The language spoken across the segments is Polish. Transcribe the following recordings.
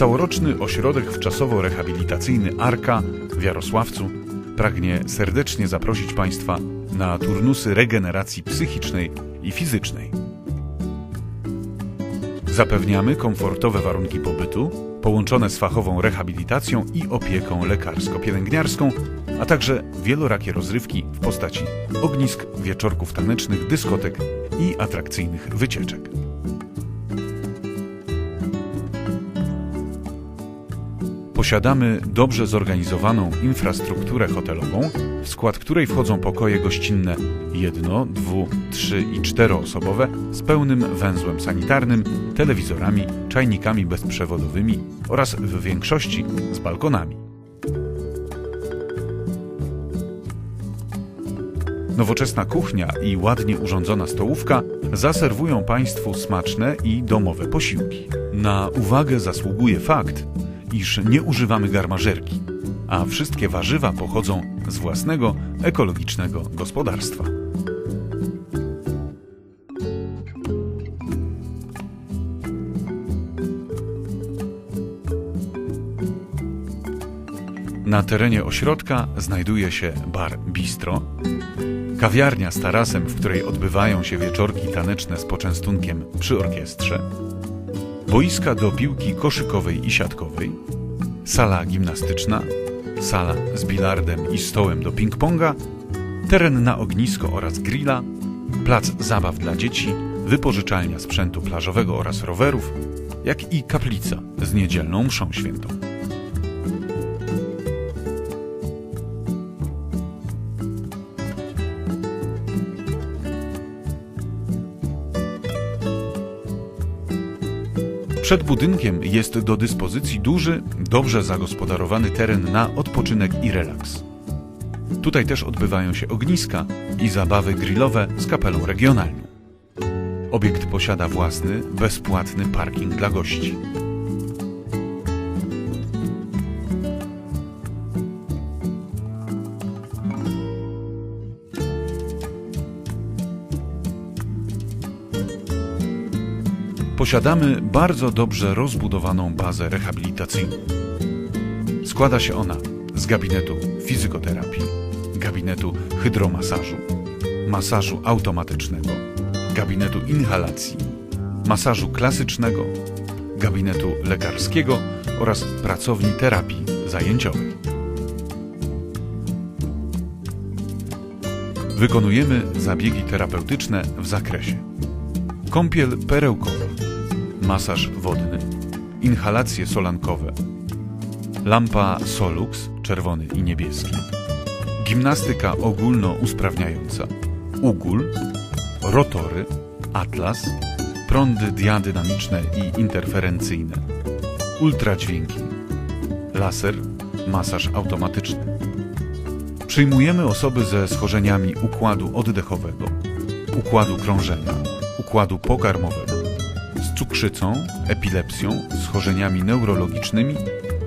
Całoroczny ośrodek wczasowo-rehabilitacyjny Arka w Jarosławcu pragnie serdecznie zaprosić Państwa na turnusy regeneracji psychicznej i fizycznej. Zapewniamy komfortowe warunki pobytu, połączone z fachową rehabilitacją i opieką lekarsko-pielęgniarską, a także wielorakie rozrywki w postaci ognisk, wieczorków tanecznych, dyskotek i atrakcyjnych wycieczek. Posiadamy dobrze zorganizowaną infrastrukturę hotelową, w skład której wchodzą pokoje gościnne jedno, dwu, trzy i czteroosobowe z pełnym węzłem sanitarnym, telewizorami, czajnikami bezprzewodowymi oraz w większości z balkonami. Nowoczesna kuchnia i ładnie urządzona stołówka zaserwują Państwu smaczne i domowe posiłki. Na uwagę zasługuje fakt, iż nie używamy garmażerki, a wszystkie warzywa pochodzą z własnego ekologicznego gospodarstwa. Na terenie ośrodka znajduje się bar Bistro, kawiarnia z tarasem, w której odbywają się wieczorki taneczne z poczęstunkiem przy orkiestrze, boiska do piłki koszykowej i siatkowej, sala gimnastyczna, sala z bilardem i stołem do ping-ponga, teren na ognisko oraz grilla, plac zabaw dla dzieci, wypożyczalnia sprzętu plażowego oraz rowerów, jak i kaplica z niedzielną mszą świętą. Przed budynkiem jest do dyspozycji duży, dobrze zagospodarowany teren na odpoczynek i relaks. Tutaj też odbywają się ogniska i zabawy grillowe z kapelą regionalną. Obiekt posiada własny, bezpłatny parking dla gości. Posiadamy bardzo dobrze rozbudowaną bazę rehabilitacyjną. Składa się ona z gabinetu fizykoterapii, gabinetu hydromasażu, masażu automatycznego, gabinetu inhalacji, masażu klasycznego, gabinetu lekarskiego oraz pracowni terapii zajęciowej. Wykonujemy zabiegi terapeutyczne w zakresie kąpiel perełkowa, masaż wodny, inhalacje solankowe, lampa Solux, czerwony i niebieski, gimnastyka ogólnousprawniająca, ugól, rotory, atlas, prądy diadynamiczne i interferencyjne, ultradźwięki, laser, masaż automatyczny. Przyjmujemy osoby ze schorzeniami układu oddechowego, układu krążenia, układu pokarmowego, cukrzycą, epilepsją, schorzeniami neurologicznymi,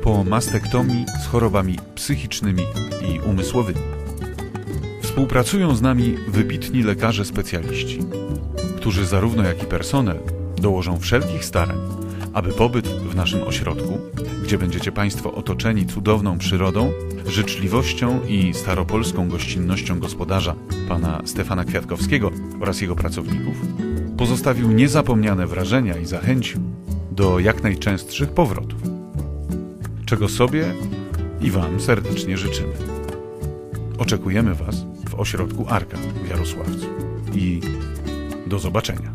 po mastektomii z chorobami psychicznymi i umysłowymi. Współpracują z nami wybitni lekarze specjaliści, którzy zarówno jak i personel dołożą wszelkich starań, aby pobyt w naszym ośrodku, gdzie będziecie Państwo otoczeni cudowną przyrodą, życzliwością i staropolską gościnnością gospodarza, pana Stefana Kwiatkowskiego oraz jego pracowników, pozostawił niezapomniane wrażenia i zachęcił do jak najczęstszych powrotów. Czego sobie i Wam serdecznie życzymy. Oczekujemy Was w ośrodku Arka w Jarosławcu i do zobaczenia.